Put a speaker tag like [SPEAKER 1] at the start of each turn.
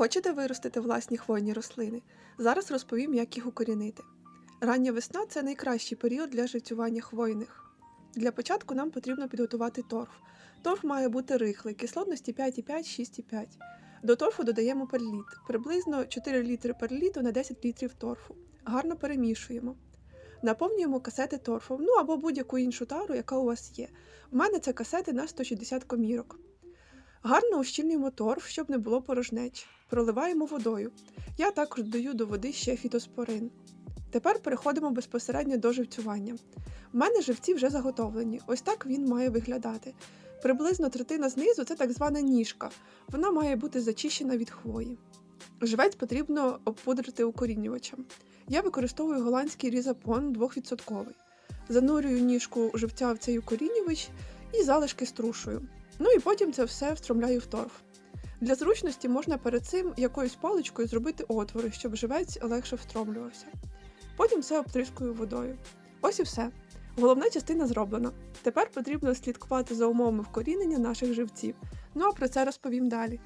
[SPEAKER 1] Хочете виростити власні хвойні рослини? Зараз розповім, як їх укорінити. Рання весна це найкращий період для живцювання хвойних. Для початку нам потрібно підготувати торф. Торф має бути рихлий, кислотності 5,5-6,5. До торфу додаємо перліт, приблизно 4 літри перліту на 10 літрів торфу. Гарно перемішуємо. Наповнюємо касети торфом, ну або будь-яку іншу тару, яка у вас є. У мене це касети на 160 комірок. Гарно ущільнюємо торф, щоб не було порожнеч. Проливаємо водою. Я також додаю до води ще фітоспорин. Тепер переходимо безпосередньо до живцювання. У мене живці вже заготовлені. Ось так він має виглядати. Приблизно третина знизу це так звана ніжка. Вона має бути зачищена від хвої. Живець потрібно обпудрити укорінювачем. Я використовую голландський різапон 2%. Занурюю ніжку живця в цей укорінювач і залишки струшую. Ну і потім це все встромляю в торф. Для зручності можна перед цим якоюсь паличкою зробити отвори, щоб живець легше встромлювався. Потім все обтрискую водою. Ось і все. Головна частина зроблена. Тепер потрібно слідкувати за умовами вкорінення наших живців. Ну а про це розповім далі.